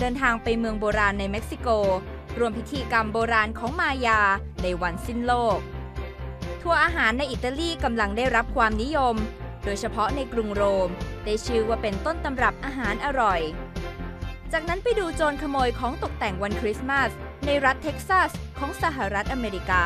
เดินทางไปเมืองโบราณในเม็กซิโก รวมพิธีกรรมโบราณของมายาในวันสิ้นโลก ทัวร์อาหารในอิตาลีกำลังได้รับความนิยม โดยเฉพาะในกรุงโรม ได้ชื่อว่าเป็นต้นตำรับอาหารอร่อย จากนั้นไปดูโจรขโมยของตกแต่งวันคริสต์มาสในรัฐเท็กซัสของสหรัฐอเมริกา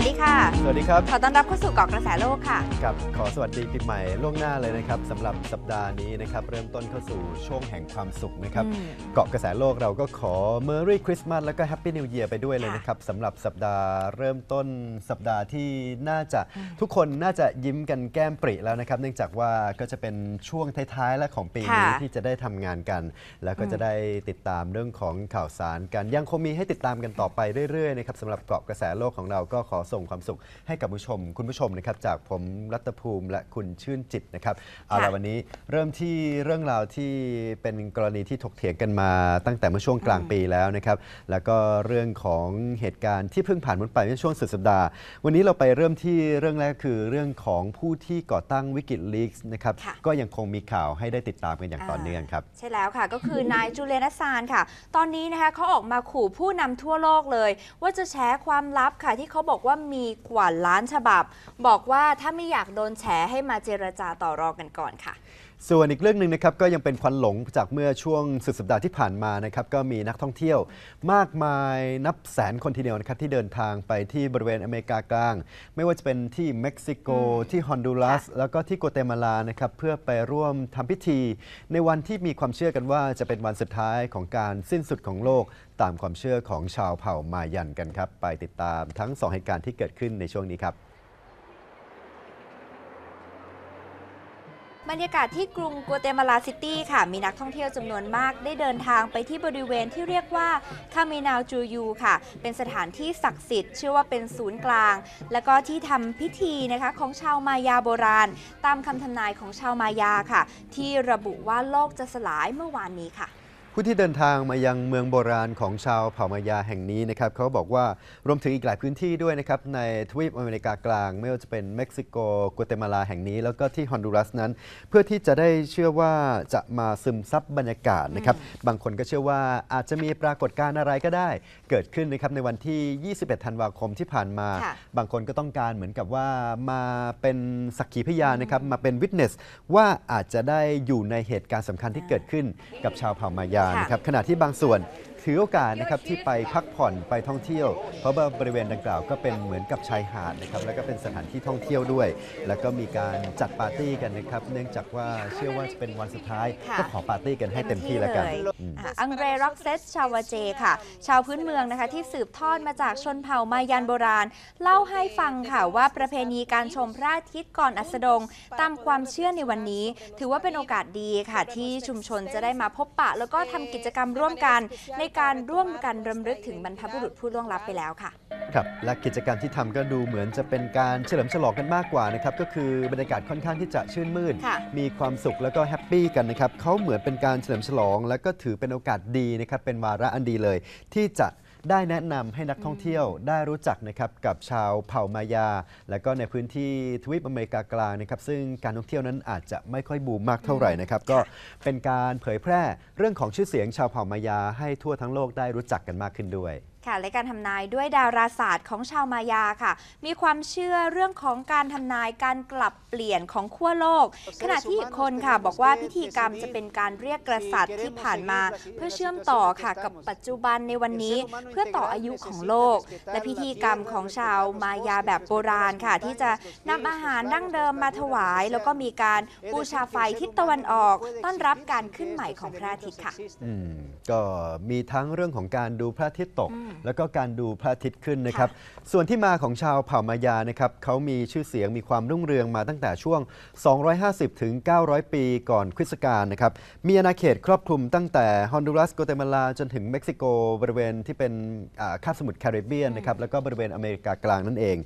วัสดีค่ะ สวัสดีครับ ขอต้อนรับเข้าสู่เกาะกระแสโลกค่ะครับขอสวัสดีปีใหม่ล่วงหน้าเลยนะครับสำหรับสัปดาห์นี้นะครับเริ่มต้นเข้าสู่ช่วงแห่งความสุขนะครับอืมเกาะกระแสโลกเราก็ขอ Merry Christmas แล้วก็ Happy New Year ไปด้วยเลยนะครับสำหรับสัปดาห์เริ่มต้นสัปดาห์ที่น่าจะทุกคนน่าจะยิ้มกันแก้มปริแล้วนะครับ เนื่องจากว่าก็จะเป็นช่วงท้ายๆและของปีนี้ค่ะที่จะได้ทำงานกัน แล้วก็จะได้ติดตามเรื่องของข่าวสารกัน ยังคงมีให้ติดตามกันต่อไปเรื่อยๆนะครับสำหรับเกาะกระแสโลกของเราก็ขอส่งความสุขให้กับผู้ชม คุณผู้ชมนะครับจากผมรัตภูมิและคุณชื่นจิตนะครับเอาละค่ะวันนี้เริ่มที่เรื่องราวที่เป็นกรณีที่ถกเถียงกันมาตั้งแต่เมื่อช่วงกลางปีแล้วนะครับ แล้วก็เรื่องของเหตุการณ์ที่เพิ่งผ่านพ้นไปเมื่อช่วงสุดสัปดาห์ วันนี้เราไปเริ่มที่เรื่องแรกคือเรื่องของผู้ที่ก่อตั้งวิกิลีกส์นะครับค่ะก็ยังคงมีข่าวให้ได้ติดตามกันอย่างต่อเนื่องครับใช่แล้วค่ะก็คือนายจูเลียนอัสซานค่ะ ตอนนี้นะคะเขาออกมาขู่ผู้นำทั่วโลกเลย ว่าจะแชร์ความลับค่ะที่เขาบอกว่ามีกว่าล้านฉบับ บอกว่าถ้าไม่อยากโดนแฉให้มาเจรจาต่อรองกันก่อนค่ะส่วนอีกเรื่องหนึ่งนะครับก็ยังเป็นควันหลงจากเมื่อช่วงสุดสัปดาห์ที่ผ่านมานะครับก็มีนักท่องเที่ยวมากมายนับแสนคนทีเดียวนะครับที่เดินทางไปที่บริเวณอเมริกากลาง ไม่ว่าจะเป็นที่เม็กซิโกที่ฮอนดูรัส แล้วก็ที่กัวเตมาลานะครับเพื่อไปร่วมทำพิธี ในวันที่มีความเชื่อกันว่าจะเป็นวันสุดท้ายของการสิ้นสุดของโลก ตามความเชื่อของชาวเผ่ามายันกันครับ ไปติดตามทั้งสองเหตุการณ์ที่เกิดขึ้นในช่วงนี้ครับบรรยากาศที่กรุงกัวเตมาลาซิตี้ค่ะ มีนักท่องเที่ยวจำนวนมากได้เดินทางไปที่บริเวณที่เรียกว่าคาเมนาวจูยูค่ะ เป็นสถานที่ศักดิ์สิทธิ์เชื่อว่าเป็นศูนย์กลาง แล้วก็ที่ทำพิธีนะคะของชาวมายาโบราณ ตามคำทำนายของชาวมายาค่ะ ที่ระบุว่าโลกจะสลายเมื่อวานนี้ค่ะ ผู้ที่เดินทางมายังเมืองโบราณของชาวเผ่ามายาแห่งนี้นะครับเขาบอกว่ารวมถึงอีกหลายพื้นที่ด้วยนะครับในทวีปอเมริกากลาง ไม่ว่าจะเป็นเม็กซิโกกัวเตมาลาแห่งนี้ แล้วก็ที่ฮอนดูรัสนั้น เพื่อที่จะได้เชื่อว่าจะมาซึมซับบรรยากาศนะครับบางคนก็เชื่อว่าอาจจะมีปรากฏการณ์อะไรก็ได้ เกิดขึ้นนะครับในวันที่ 21 ธันวาคมที่ผ่านมาค่ะบางคนก็ต้องการเหมือนกับว่ามาเป็นสักขีพยานนะครับมาเป็นวิทเนสว่าอาจจะได้อยู่ในเหตุการณ์สำคัญที่เกิดขึ้นกับชาวเผ่ามายาค่ะนะครับขณะที่บางส่วน ถือโอกาสนะครับที่ไปพักผ่อนไปท่องเที่ยว เพราะว่าบริเวณดังกล่าวก็เป็นเหมือนกับชายหาดนะครับแล้วก็เป็นสถานที่ท่องเที่ยวด้วย แล้วก็มีการจัดปาร์ตี้กันนะครับ เนื่องจากว่าเชื่อว่าจะเป็นวันสุดท้าย ค่ะ ก็ขอปาร์ตี้กันให้เต็มที่แล้วกันเต็มที่เลยอืม อะอังเดรร็อกเซสชาวาเจค่ะ ชาวพื้นเมืองนะคะ ที่สืบทอดมาจากชนเผ่ามายันโบราณ เล่าให้ฟังค่ะว่าประเพณีการชมพระอาทิตย์ก่อนอัสดง ตามความเชื่อในวันนี้ ถือว่าเป็นโอกาสดีค่ะ ที่ชุมชนจะได้มาพบปะ แล้วก็ทำกิจกรรมร่วมกัน ในการร่วมกันรำลึกถึงบรรพบุรุษผู้ล่วงลับไปแล้วค่ะ ครับ และกิจกรรมที่ทำก็ดูเหมือนจะเป็นการเฉลิมฉลองกันมากกว่านะครับ ก็คือบรรยากาศค่อนข้างที่จะชื่นมื่นค่ะมีความสุขแล้วก็แฮปปี้กันนะครับเขาเหมือนเป็นการเฉลิมฉลอง แล้วก็ถือเป็นโอกาสดีนะครับ เป็นวาระอันดีเลย ที่จะ ได้แนะนำให้นักท่องเที่ยวได้รู้จักนะครับกับชาวเผ่ามายา และก็ในพื้นที่ทวีปอเมริกากลางนะครับซึ่งการท่องเที่ยวนั้นอาจจะไม่ค่อยบูมมากเท่าไหร่นะครับก็เป็นการเผยแพร่เรื่องของชื่อเสียงชาวเผ่ามายาให้ทั่วทั้งโลกได้รู้จักกันมากขึ้นด้วย ค่ะและการทำนายด้วยดาราศาสตร์ของชาวมายาค่ะ มีความเชื่อเรื่องของการทำนายการกลับเปลี่ยนของขั้วโลก ขณะที่อีกคนค่ะ บอกว่าพิธีกรรมจะเป็นการเรียกกษัตริย์ที่ผ่านมา เพื่อเชื่อมต่อค่ะกับปัจจุบันในวันนี้ เพื่อต่ออายุของโลก และพิธีกรรมของชาวมายาแบบโบราณค่ะ ที่จะนำอาหารดั้งเดิมมาถวาย แล้วก็มีการบูชาไฟทิศตะวันออก ต้อนรับการขึ้นใหม่ของพระอาทิตย์ค่ะอืมก็มีทั้งเรื่องของการดูพระอาทิตย์ตกอืมแล้วก็การดูพระอาทิตย์ขึ้นนะครับ ส่วนที่มาของชาวเผ่ามายานะครับเขามีชื่อเสียงมีความรุ่งเรืองมาตั้งแต่ช่วง 250 ถึง 900 ปีก่อนคริสตกาลนะครับ มีอาณาเขตครอบคลุมตั้งแต่ฮอนดูรัสโกเตมาลาจนถึงเม็กซิโกบริเวณที่เป็นอ่าคาบสมุทรแคริบเบียนนะครับแล้วก็บริเวณอเมริกากลางนั่นเอง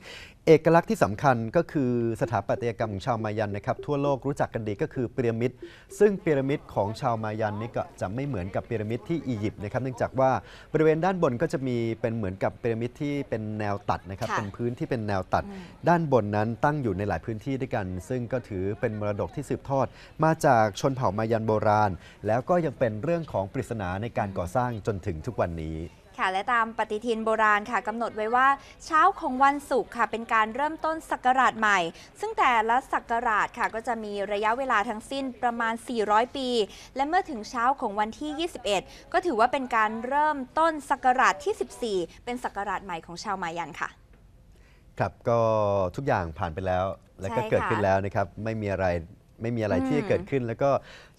เอกลักษณ์ที่สำคัญก็คือสถาปัตยกรรมของชาวมายันนะครับทั่วโลกรู้จักกันดีก็คือพีระมิดซึ่งพีระมิดของชาวมายันนี่ก็จะไม่เหมือนกับพีระมิดที่อียิปต์นะครับเนื่องจากว่าบริเวณด้านบนก็จะมีเป็นเหมือนกับพีระมิดที่เป็นแนวตัดนะครับค่ะเป็นพื้นที่เป็นแนวตัด ด้านบนนั้นตั้งอยู่ในหลายพื้นที่ด้วยกัน ซึ่งก็ถือเป็นมรดกที่สืบทอด มาจากชนเผ่ามายันโบราณ แล้วก็ยังเป็นเรื่องของปริศนาในการก่อสร้างจนถึงทุกวันนี้ ค่ะและตามปฏิทินโบราณค่ะกำหนดไว้ว่าเช้าของวันศุกร์ค่ะเป็นการเริ่มต้นศักราชใหม่ ซึ่งแต่ละศักราชค่ะก็จะมีระยะเวลาทั้งสิ้นประมาณ 400 ปี และเมื่อถึงเช้าของวันที่ 21 ก็ถือว่าเป็นการเริ่มต้นศักราชที่ 14 เป็นศักราชใหม่ของชาวมายันค่ะครับก็ทุกอย่างผ่านไปแล้ว แล้วก็เกิดขึ้นแล้วนะครับไม่มีอะไร ไม่มีอะไรอืมที่จะเกิดขึ้น แล้วก็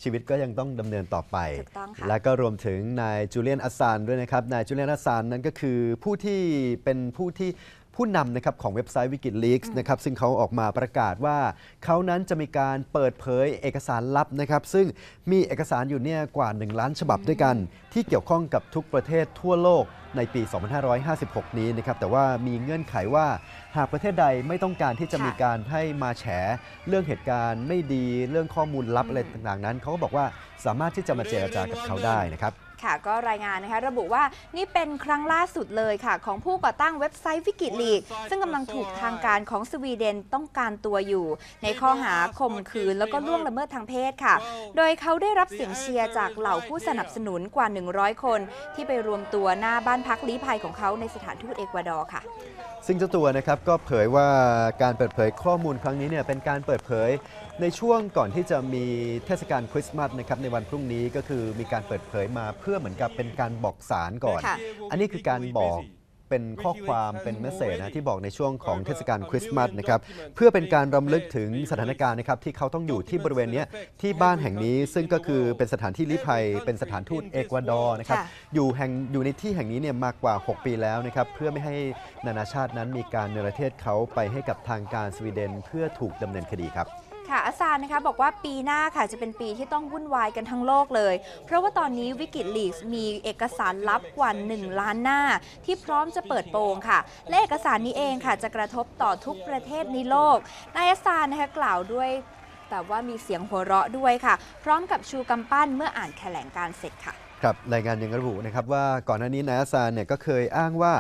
ชีวิตก็ยังต้องดำเนินต่อไปถูกต้องค่ะแล้วก็รวมถึงนายจูเลียนอัสซานด้วยนะครับนายจูเลียนอัสซานนั้นก็คือผู้ที่เป็นผู้ที่ ผู้นำนะครับของเว็บไซต์วิกิลีกส์นะครับซึ่งเขาออกมาประกาศว่า เขานั้นจะมีการเปิดเผยเอกสารลับนะครับ ซึ่งมีเอกสารอยู่เนี่ยกว่า 1 ล้านฉบับด้วยกัน ที่เกี่ยวข้องกับทุกประเทศทั่วโลกในปี 2556 นี้นะครับ แต่ว่ามีเงื่อนไขว่าหากประเทศใดไม่ต้องการที่จะค่ะมีการให้มาแฉเรื่องเหตุการณ์ไม่ดีเรื่องข้อมูลลับอะไรต่างๆนั้นเขาก็บอกว่าสามารถที่จะมาเจรจากับเขาได้นะครับ ค่ะก็รายงานนะคะระบุว่านี่เป็นครั้งล่าสุดเลยค่ะ ของผู้ก่อตั้งเว็บไซต์วิกิลีก ซึ่งกำลังถูกทางการของสวีเดนต้องการตัวอยู่ ในข้อหาข่มขืนแล้วก็ล่วงละเมิดทางเพศค่ะ โดยเขาได้รับเสียงเชียร์จากเหล่าผู้สนับสนุนกว่า 100 คน ที่ไปรวมตัวหน้าบ้านพักลี้ภัยของเขาในสถานทูตเอกวาดอร์ค่ะ ซึ่งเจ้าตัวนะครับก็เผยว่าการเปิดเผยข้อมูลครั้งนี้เนี่ยเป็นการเปิดเผยในช่วงก่อนที่จะมีเทศกาลคริสต์มาสนะครับในวันพรุ่งนี้ก็คือมีการเปิดเผยมาเพื่อเหมือนกับเป็นการบอกสารก่อน ค่ะ อันนี้คือการบอกเป็นข้อความเป็นเมสเซจนะที่บอกในช่วงของเทศกาลคริสต์มาสนะครับเพื่อเป็นการรำลึกถึงสถานการณ์นะครับที่เขาต้องอยู่ที่บริเวณเนี้ยที่บ้านแห่งนี้ซึ่งก็คือเป็นสถานที่ลี้ภัย เป็นสถานทูตเอกวาดอร์นะครับ ค่ะ อยู่แห่งอยู่ในที่แห่งนี้เนี่ยมากกว่า 6 ปีแล้วนะครับเพื่อไม่ให้นานาชาตินั้นมีการเนรเทศเขาไปให้กับทางการสวีเดน เพื่อถูกดำเนินคดีครับ ค่ะอาซานนะคะบอกว่าปีหน้าค่ะจะเป็นปีที่ต้องวุ่นวายกันทั้งโลกเลย เพราะว่าตอนนี้วิกิลีกมีเอกสารลับกว่า 1 ล้านหน้า ที่พร้อมจะเปิดโปงค่ะ และเอกสารนี้เองค่ะ จะกระทบต่อทุกประเทศในโลกนายอาซานนะคะกล่าวด้วยแต่ว่ามีเสียงหัวเราะด้วยค่ะ พร้อมกับชูกำปั้นเมื่ออ่านแถลงการเสร็จค่ะ ครับรายงานยังระบุนะครับว่าก่อนหน้านี้นายอาซานเนี่ยก็เคยอ้างว่า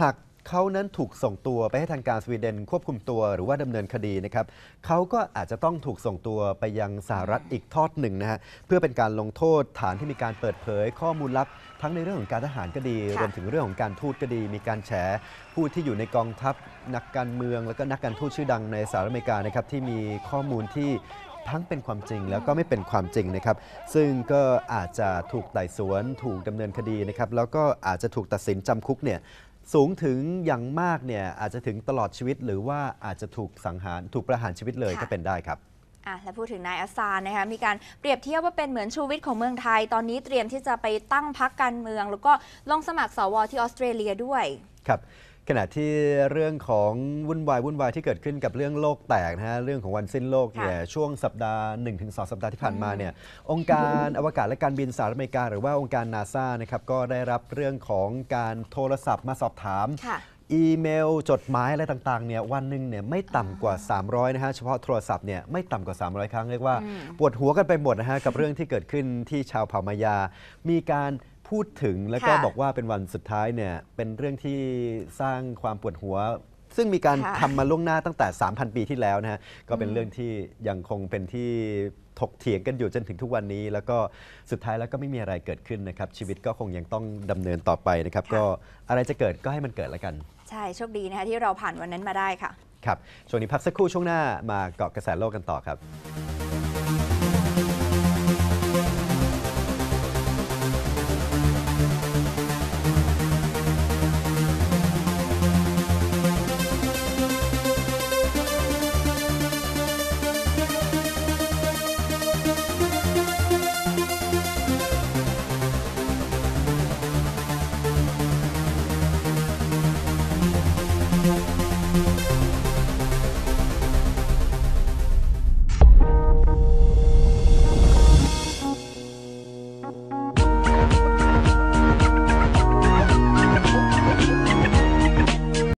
หาก เขานั้นถูกส่งตัวไปให้ทางการสวีเดนควบคุมตัวหรือว่าดำเนินคดีนะครับเขาก็อาจจะต้องถูกส่งตัวไปยังสหรัฐอีกทอดหนึ่งนะฮะเพื่อเป็นการลงโทษฐานที่มีการเปิดเผยข้อมูลลับ ทั้งในเรื่องของการทหารก็ดีค่ะรวมถึงเรื่องของการทูตก็ดี มีการแฉผู้ที่อยู่ในกองทัพนักการเมือง แล้วก็นักการทูตชื่อดังในสหรัฐอเมริกานะครับที่มีข้อมูลที่ทั้งเป็นความจริงแล้วก็ไม่เป็นความจริงนะครับ ซึ่งก็อาจจะถูกไต่สวน ถูกดำเนินคดีนะครับ แล้วก็อาจจะถูกตัดสินจำคุกเนี่ย สูงถึงอย่างมากเนี่ยอาจจะถึงตลอดชีวิต หรือว่าอาจจะถูกสังหารถูกประหารชีวิตเลยค่ะก็เป็นได้ครับอะและพูดถึงนายอาซานนะคะมีการเปรียบเทียบว่าเป็นเหมือนชูวิทย์ของเมืองไทย ตอนนี้เตรียมที่จะไปตั้งพักการเมือง แล้วก็ลงสมัครสวที่ออสเตรเลียด้วยครับ ขณะที่เรื่องของวุ่นวายวุ่นวายที่เกิดขึ้นกับเรื่องโลกแตกนะฮะเรื่องของวันสิ้นโลกเนี่ยช่วงสัปดาห์ 1-2 สัปดาห์ที่ผ่านมาเนี่ยองค์การอวกาศและการบินสหรัฐอเมริกา หรือว่าองค์การนาซานะครับก็ได้รับเรื่องของการโทรศัพท์มาสอบถามค่ะอีเมล จดหมายอะไรต่างๆเนี่ยวันหนึ่งเนี่ยไม่ต่ำกว่า 300นะฮะเฉพาะโทรศัพท์เนี่ยไม่ต่ำกว่า 300 ครั้งเรียกว่าอืมปวดหัวกันไปหมดนะฮะกับเรื่องที่เกิดขึ้นที่ชาวเผ่ามายา มีการ พูดถึงแล้วก็ค่ะบอกว่าเป็นวันสุดท้ายเนี่ยเป็นเรื่องที่สร้างความปวดหัว ซึ่งมีการค่ะ ทำมาล่วงหน้าตั้งแต่ 3,000 ปีที่แล้วนะฮะก็เป็นเรื่องที่ยังคงเป็นที่ถกเถียงกันอยู่จนถึงทุกวันนี้ แล้วก็สุดท้ายแล้วก็ไม่มีอะไรเกิดขึ้นนะครับ ชีวิตก็คงยังต้องดำเนินต่อไปนะครับค่ะก็อะไรจะเกิดก็ให้มันเกิดแล้วกัน ใช่โชคดีนะคะที่เราผ่านวันนั้นมาได้ค่ะ ครับ ช่วงนี้พักสักครู่ช่วงหน้ามาเกาะกระแสโลกกันต่อครับ